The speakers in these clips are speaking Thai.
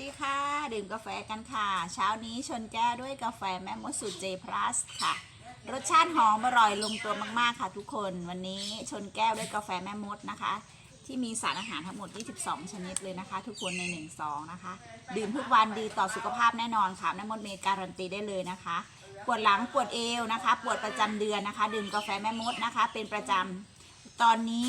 ดีค่ะ ดื่มกาแฟกันค่ะ เช้านี้ชนแก้วด้วยกาแฟแม่มดสูตรเจพลัสค่ะ รสชาติหอมอร่อยลงตัวมากๆค่ะทุกคน วันนี้ชนแก้วด้วยกาแฟแม่มดนะคะ ที่มีสารอาหารทั้งหมด 22 ชนิดเลยนะคะ ทุกคนใน1ซองนะคะ ดื่มทุกวันดีต่อสุขภาพแน่นอนค่ะแม่มดเมย์การันตีได้เลยนะคะ ปวดหลังปวดเอวนะคะ ปวดประจำเดือนนะคะ ดื่มกาแฟแม่มดนะคะ เป็นประจำตอนนี้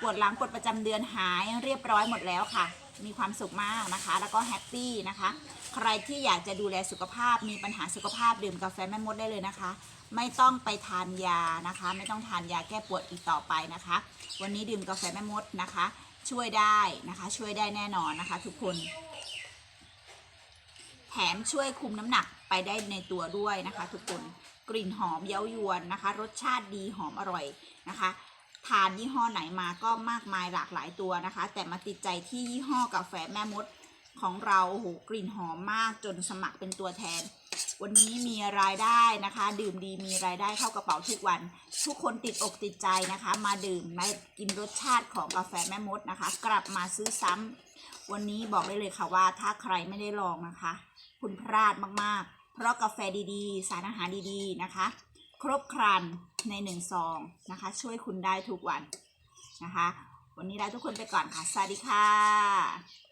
ปวดหลังปวดประจำเดือนหายเรียบร้อยหมดแล้วค่ะ มีความสุขมากนะคะ แล้วก็แฮปปี้นะคะ ใครที่อยากจะดูแลสุขภาพมีปัญหาสุขภาพดื่มกาแฟแม่มดได้เลยนะคะ ไม่ต้องไปทานยานะคะ ไม่ต้องทานยาแก้ปวดอีกต่อไปนะคะ วันนี้ดื่มกาแฟแม่มดนะคะ ช่วยได้นะคะ ช่วยได้แน่นอนนะคะ ทุกคนแถมช่วยคุมน้ำหนักไปได้ในตัวด้วยนะคะ ทุกคนกลิ่นหอมเย้ายวนนะคะ รสชาติดีหอมอร่อยนะคะ ทานยี่ห้อไหนมาก็มากมายหลากหลายตัวนะคะ แต่มาติดใจที่ยี่ห้อกาแฟแม่มดของเราโอ้โหกลิ่นหอมมากจนสมัครเป็นตัวแทน วันนี้มีรายได้นะคะ ดื่มดีมีรายได้เข้ากระเป๋าทุกวัน ทุกคนติดอกติดใจนะคะ มาดื่มมากินรสชาติของกาแฟแม่มดนะคะ กลับมาซื้อซ้ำวันนี้บอกได้เลยค่ะว่าถ้าใครไม่ได้ลองนะคะ คุณพลาดมากๆ เพราะกาแฟดีๆ สารอาหารดีๆนะคะ ครบครันในหนึ่งซองนะคะ ช่วยคุณได้ทุกวันนะคะ วันนี้ลาทุกคนไปก่อนค่ะ สวัสดีค่ะ